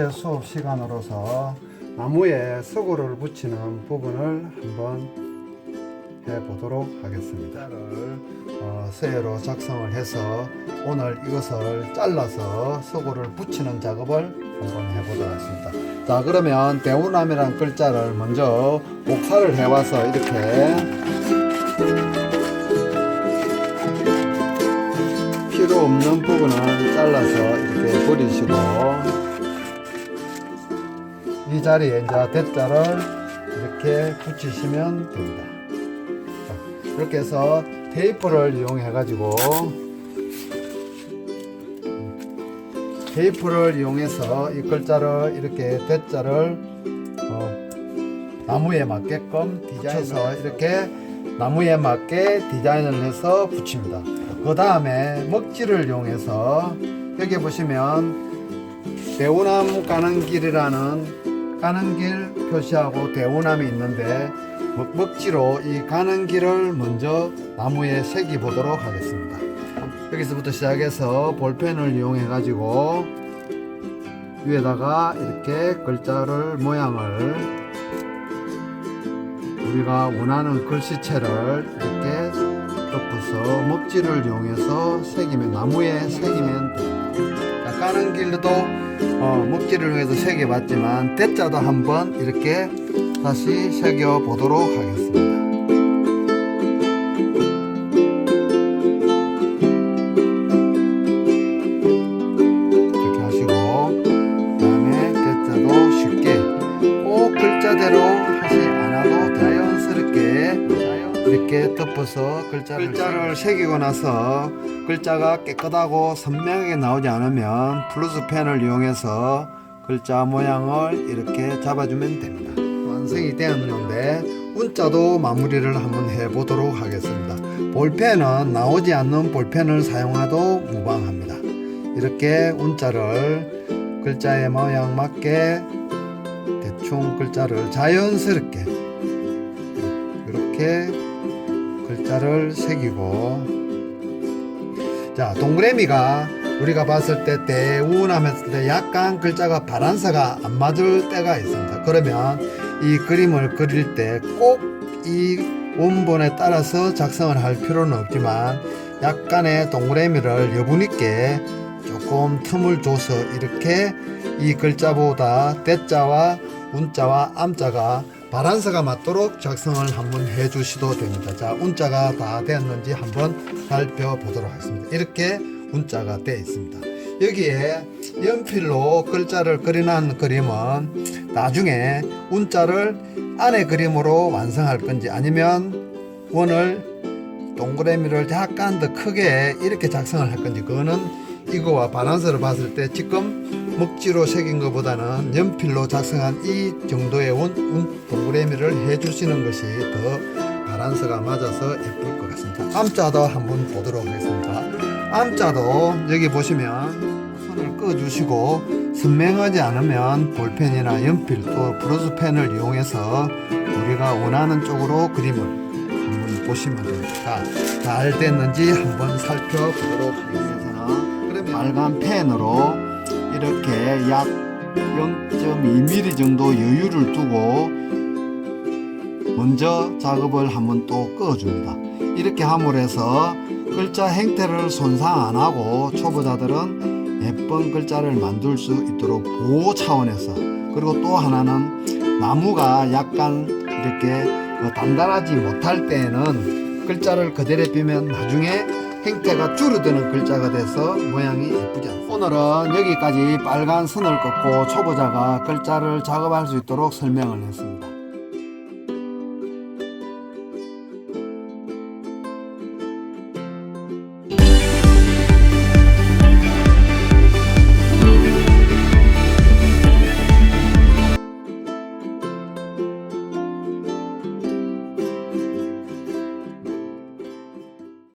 본체 수업 시간으로서 나무에 서고를 붙이는 부분을 한번 해 보도록 하겠습니다. 를 어, 쇠로 작성을 해서 오늘 이것을 잘라서 서고를 붙이는 작업을 한번 해보도록 하겠습니다. 자 그러면 대우남이라는 글자를 먼저 복사를 해와서 이렇게 필요 없는 부분은 잘라서 이렇게 버리시고 이 자리에 이제 대자를 이렇게 붙이시면 됩니다. 자, 이렇게 해서 테이프를 이용해 가지고 테이프를 이용해서 이 글자를 이렇게 대자를 어, 나무에 맞게끔 디자인해서 이렇게 나무에 맞게 디자인을 해서 붙입니다. 그 다음에 먹지를 이용해서 여기 보시면 대우남 가는 길이라는 가는 길 표시하고 대우남이 있는데 먹- 먹지로 이 가는 길을 먼저 나무에 새기 보도록 하겠습니다. 여기서부터 시작해서 볼펜을 이용해 가지고 위에다가 이렇게 글자를 모양을 우리가 원하는 글씨체를 이렇게 덮어서 먹지를 이용해서 새기면 나무에 새기면 됩니다. 자, 까는 길도 어, 먹지를 위해서 새겨봤지만 대자도 한번 이렇게 다시 새겨 보도록 하겠습니다. 이렇게 덮어서 글자를, 글자를 새기고 나서 글자가 깨끗하고 선명하게 나오지 않으면 플루스 펜을 이용해서 글자 모양을 이렇게 잡아주면 됩니다. 완성이 되었는데 운자도 마무리를 한번 해보도록 하겠습니다. 볼펜은 나오지 않는 볼펜을 사용해도 무방합니다. 이렇게 운자를 글자의 모양 맞게 대충 글자를 자연스럽게 이렇게 글 자를 새기고. 자 동그라미가 우리가 봤을 때때 약간 글자가 바란사가 안 맞을 때가 있습니다. 그러면 이 그림을 그릴 때 꼭 이 원본에 따라서 작성을 할 필요는 없지만 약간의 동그라미를 여분 있게 조금 틈을 줘서 이렇게 이 글자보다 대자와 운자와 암자가 바란스가 맞도록 작성을 한번 해 주시도 됩니다. 자, 운자가 다 되었는지 한번 살펴보도록 하겠습니다. 이렇게 운자가 되어 있습니다. 여기에 연필로 글자를 그려놓은 그림은 나중에 운자를 안에 그림으로 완성할 건지 아니면 원을 동그라미를 약간 더 크게 이렇게 작성을 할 건지 그거는 이거와 바란스를 봤을 때 지금 먹지로 새긴 것보다는 연필로 작성한 이 정도의 원, 운, 동그라미를 해주시는 것이 더 바란스가 맞아서 예쁠 것 같습니다. 암자도 한번 보도록 하겠습니다. 암자도 여기 보시면 손을 꺼주시고 선명하지 않으면 볼펜이나 연필 또 브러쉬펜을 이용해서 우리가 원하는 쪽으로 그림을 보시면 됩니다. 잘 됐는지 한번 살펴보도록 하겠습니다. 빨간 펜으로 이렇게 약 0.2mm 정도 여유를 두고 먼저 작업을 한번 또 꺼줍니다. 이렇게 함으로 해서 글자 행태를 손상 안 하고 초보자들은 예쁜 글자를 만들 수 있도록 보호 차원에서 그리고 또 하나는 나무가 약간 이렇게 어, 단단하지 못할 때에는 글자를 그대로 비면 나중에 행태가 줄어드는 글자가 돼서 모양이 예쁘지 않습니다. 오늘은 여기까지 빨간 선을 긋고 초보자가 글자를 작업할 수 있도록 설명을 했습니다.